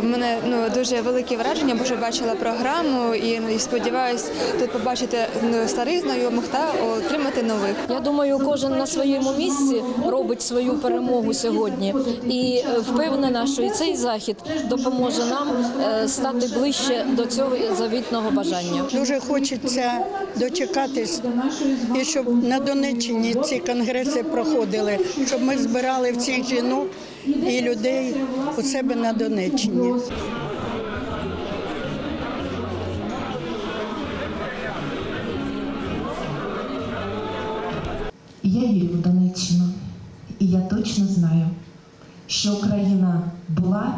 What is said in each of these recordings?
в мене ну дуже велике враження, бо вже бачила програму і, ну, і сподіваюся тут побачити ну, старих знайомих та отримати нових. Я думаю, кожен на своєму місці робить свою перемогу сьогодні, і е, впевнена, що і цей захід допоможе нам е, стати ближче до цього завітного бажання. Дуже хочеться дочекатись, і щоб на Донеччині ці конгреси проходили, щоб ми збирали всіх жінок і людей у себе на Донеччині. Я вірю в Донеччину, і я точно знаю, що Україна була,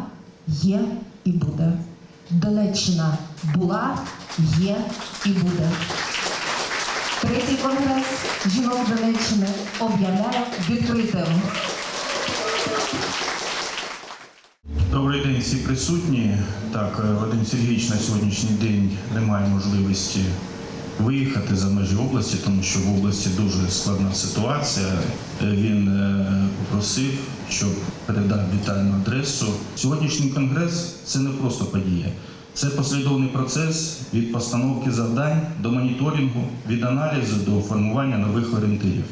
є і буде. Донеччина була, є і буде. Третій конгрес жінок Донеччини об'являє відкритим. Добрий всі присутні. Так, е, Вадим Сергійович на сьогоднішній день не має можливості виїхати за межі області, тому що в області дуже складна ситуація. Е, Він е, попросив, щоб передав вітальну адресу. Сьогоднішній конгрес це не просто подія. Це послідовний процес від постановки завдань до моніторингу, від аналізу до формування нових орієнтирів.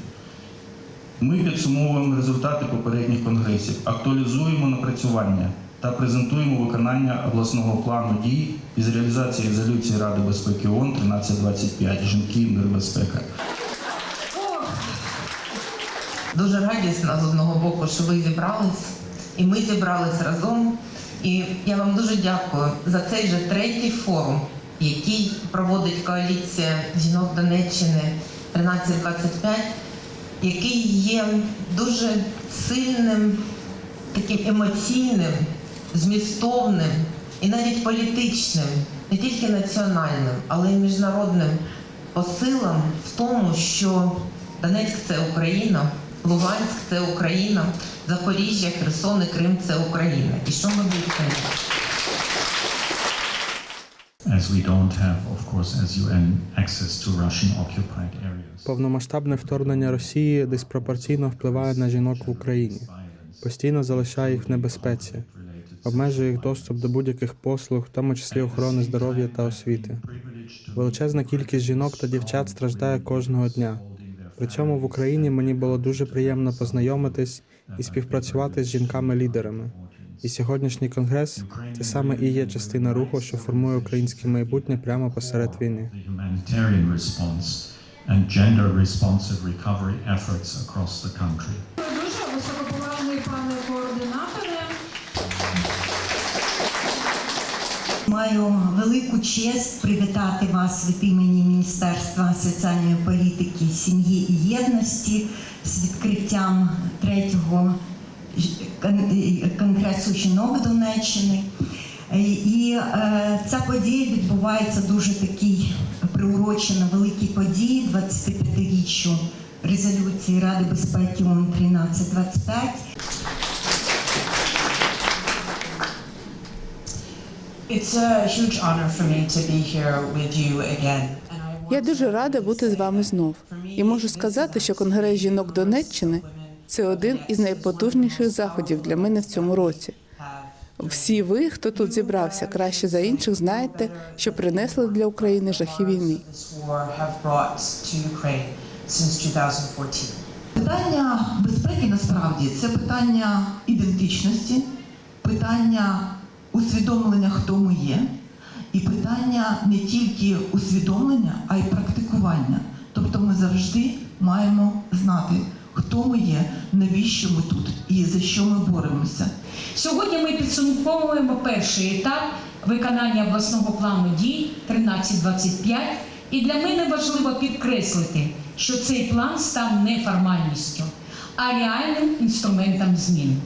Ми підсумовуємо результати попередніх конгресів, актуалізуємо напрацювання та презентуємо виконання обласного плану дій із реалізації резолюції Ради безпеки ООН 1325 жінки, мир, безпека. Дуже радісно з одного боку, що ви зібрались, і ми зібрались разом. І я вам дуже дякую за цей же третій форум, який проводить коаліція жінок Донеччини 1325, який є дуже сильним, таким емоційним, змістовним і навіть політичним, не тільки національним, але й міжнародним посилом в тому, що Донецьк це Україна, Луганськ це Україна, Запоріжжя, Херсон і Крим це Україна. І що ми вистоїмо? as we don't have, of course, as UN, access to Russian occupied areas. Повномасштабне вторгнення Росії диспропорційно впливає на жінок в Україні, постійно залишає їх в небезпеці, обмежує їх доступ до будь-яких послуг, в тому числі охорони здоров'я та освіти. Величезна кількість жінок та дівчат страждає кожного дня. При цьому в Україні мені було дуже приємно познайомитись і співпрацювати з жінками-лідерами. І сьогоднішній конгрес це саме і є частина руху, що формує українське майбутнє прямо посеред війни. And gender responsive recovery efforts across the country. Маю велику честь привітати вас від імені Міністерства соціальної політики, сім'ї і єдності з відкриттям третього конгресу жінок Донеччини. І е, ця подія відбувається дуже такий приурочена великій події 25-річчю резолюції Ради безпеки ООН 1325. It's a huge honor for me to be here with you again. Я дуже рада бути з вами знов. І можу сказати, що Конгрес жінок Донеччини це один із найпотужніших заходів для мене в цьому році. Всі ви, хто тут зібрався, краще за інших, знаєте, що принесли для України жахи війни. this war have brought to Ukraine since 2014. Питання безпеки насправді це питання ідентичності, питання усвідомлення, хто ми є, і питання не тільки усвідомлення, а й практикування. Тобто ми завжди маємо знати, хто ми є, навіщо ми тут і за що ми боремося. Сьогодні ми підсумковуємо перший етап виконання обласного плану дій 1325. І для мене важливо підкреслити, що цей план став не формальністю, а реальним інструментом змін.